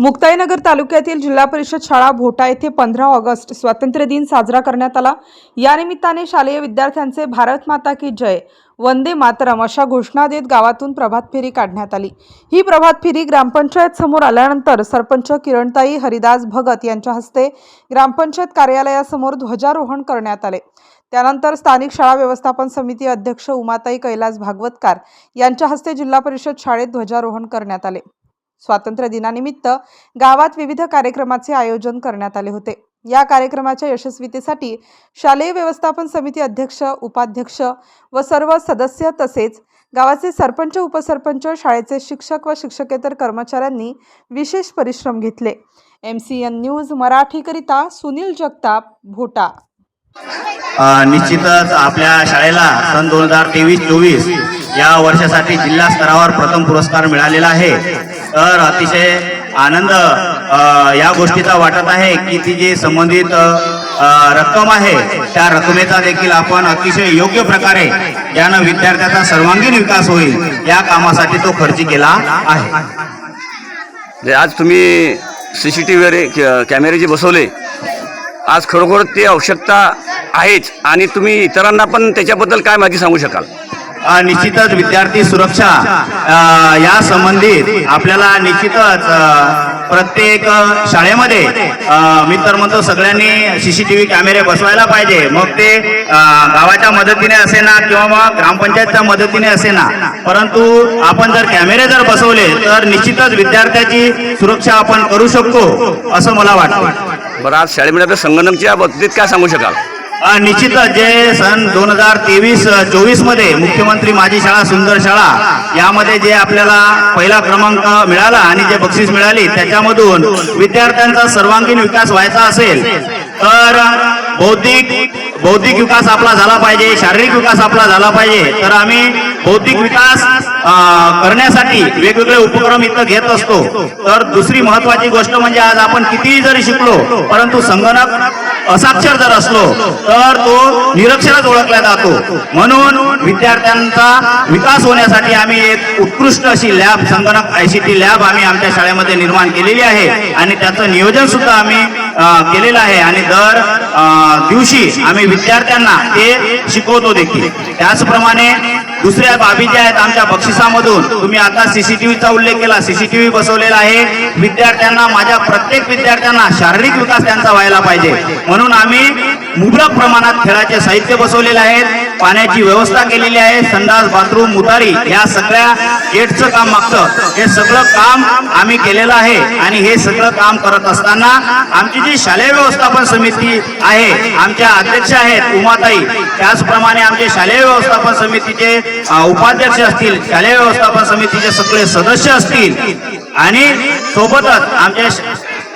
Muktainagar तालुक्यातील जिल्हा परिषद शाळा भोटा येथे पंधरा ऑगस्ट स्वातंत्र्य दिन साजरा करण्यात आला. या निमित्ताने शालेय विद्यार्थ्यांचे भारत माता की जय वंदे मातरम अशा घोषणा देत गावातून प्रभात फेरी काढण्यात आली. ही प्रभात फेरी ग्रामपंचायत समोर आल्यानंतर सरपंच किरणताई हरिदास भगत यांच्या हस्ते ग्रामपंचायत कार्यालयासमोर ध्वजारोहण करण्यात आले. त्यानंतर स्थानिक शाळा व्यवस्थापन समिती अध्यक्ष उमाताई कैलास भागवतकार यांच्या हस्ते जिल्हा परिषद शाळेत ध्वजारोहण करण्यात आले. स्वातंत्र्य दिनानिमित्त गावात विविध कार्यक्रमाचे आयोजन करण्यात आले होते. या कार्यक्रमाच्या यशस्वीतेसाठी शालेय व्यवस्थापन समिती अध्यक्ष उपाध्यक्ष व सर्व सदस्य तसेच गावाचे सरपंच उपसरपंच शाळेचे शिक्षक व शिक्षकेतर कर्मचाऱ्यांनी विशेष परिश्रम घेतले. एम सी एन न्यूज मराठीकरिता सुनील जगताप भोटा. निश्चितच आपल्या शाळेला सन दोन हजार तेवीस चोवीस या वर्षासाठी जिल्हा स्तरावर प्रथम पुरस्कार मिळालेला आहे. तर अतिशय आनंद या गोष्टीचा वाटत आहे की ती जी संबंधित रक्कम आहे त्या रकमेचा देखील आपण अतिशय योग्य प्रकारे ज्यानं विद्यार्थ्याचा सर्वांगीण विकास होईल या कामासाठी तो खर्च केला आहे. जे आज तुम्ही सी सी टी व्ही कॅमेरे जे बसवले आज खरोखर ते आवश्यकता आहेच. आणि तुम्ही इतरांना पण त्याच्याबद्दल काय माहिती सांगू शकाल? निश्चितच विद्यार्थी सुरक्षा या संबंधित आपल्याला निश्चितच प्रत्येक शाळेमध्ये मी तर म्हणतो सगळ्यांनी सीसीटीव्ही कॅमेरे बसवायला पाहिजे. मग ते गावाच्या मदतीने असे ना किंवा मग ग्रामपंचायतच्या मदतीने असे ना परंतु आपण जर कॅमेरे जर बसवले तर निश्चितच विद्यार्थ्याची सुरक्षा आपण करू शकतो असं मला वाटतं. बरं आज शाळेमध्ये आपल्या संगणकच्या बाबतीत काय सांगू शकाल? निश्चितच जे सन दोन हजार तेवीस चोवीसमध्ये मुख्यमंत्री माझी शाळा सुंदर शाळा यामध्ये जे आपल्याला पहिला क्रमांक मिळाला आणि जे बक्षीस मिळाली त्याच्यामधून विद्यार्थ्यांचा सर्वांगीण विकास व्हायचा असेल तर बौद्धिक बौद्धिक विकास आपला झाला पाहिजे शारीरिक विकास आपला झाला पाहिजे तर आम्ही बौद्धिक विकास करण्यासाठी वेगवेगळे उपक्रम इथं घेत असतो. तर दुसरी महत्वाची गोष्ट म्हणजे आज आपण कितीही जरी शिकलो परंतु संगणक असाक्षर जर असलो तर तो निरक्षरच ओळखला जातो. म्हणून विद्यार्थ्यांचा विकास होण्यासाठी आम्ही एक उत्कृष्ट अशी लॅब संगणक आय सी टी लॅब आम्ही आमच्या शाळेमध्ये निर्माण केलेली आहे. आणि त्याचं नियोजन सुद्धा आम्ही केलेलं आहे. आणि दर दिवशी आम्ही विद्यार्थ्यांना ते शिकवतो देखील. त्याचप्रमाणे दुसऱ्या बाबी ज्या आहेत आमच्या बक्षिसामधून तुम्ही आता सीसीटीव्हीचा उल्लेख केला सीसीटीव्ही बसवलेला आहे. विद्यार्थ्यांना माझ्या प्रत्येक विद्यार्थ्यांना शारीरिक विकास त्यांचा व्हायला पाहिजे. म्हणून आम्ही मुबलक प्रमाणात खेळाचे साहित्य बसवलेले आहेत पाण्याची व्यवस्था केलेली आहे संडास बाथरूम मुतारी या सगळ्या गेटचं काम मागतं. हे सगळं काम आम्ही केलेलं आहे आणि हे सगळं काम करत असताना आमची जी शालेय व्यवस्थापन समिती आहे आमच्या अध्यक्ष आहेत उमाताई. त्याचप्रमाणे आमचे शालेय व्यवस्थापन समितीचे उपाध्यक्ष असतील शालेय व्यवस्थापन समितीचे सगळे सदस्य असतील. आणि सोबतच आमचे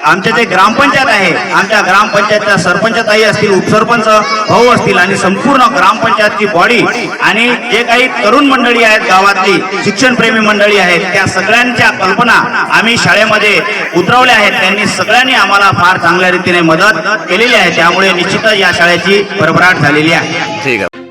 आमचे जे ग्रामपंचायत आहे आमच्या ग्रामपंचायतच्या सरपंचताई असतील उपसरपंच भाऊ असतील आणि संपूर्ण ग्रामपंचायतची बॉडी आणि जे काही तरुण मंडळी आहेत गावातली शिक्षणप्रेमी मंडळी आहेत त्या सगळ्यांच्या कल्पना आम्ही शाळेमध्ये उतरवल्या आहेत. त्यांनी सगळ्यांनी आम्हाला फार चांगल्या रीतीने मदत केलेली आहे. त्यामुळे निश्चितच या शाळेची भरभराट झालेली आहे. ठीक आहे.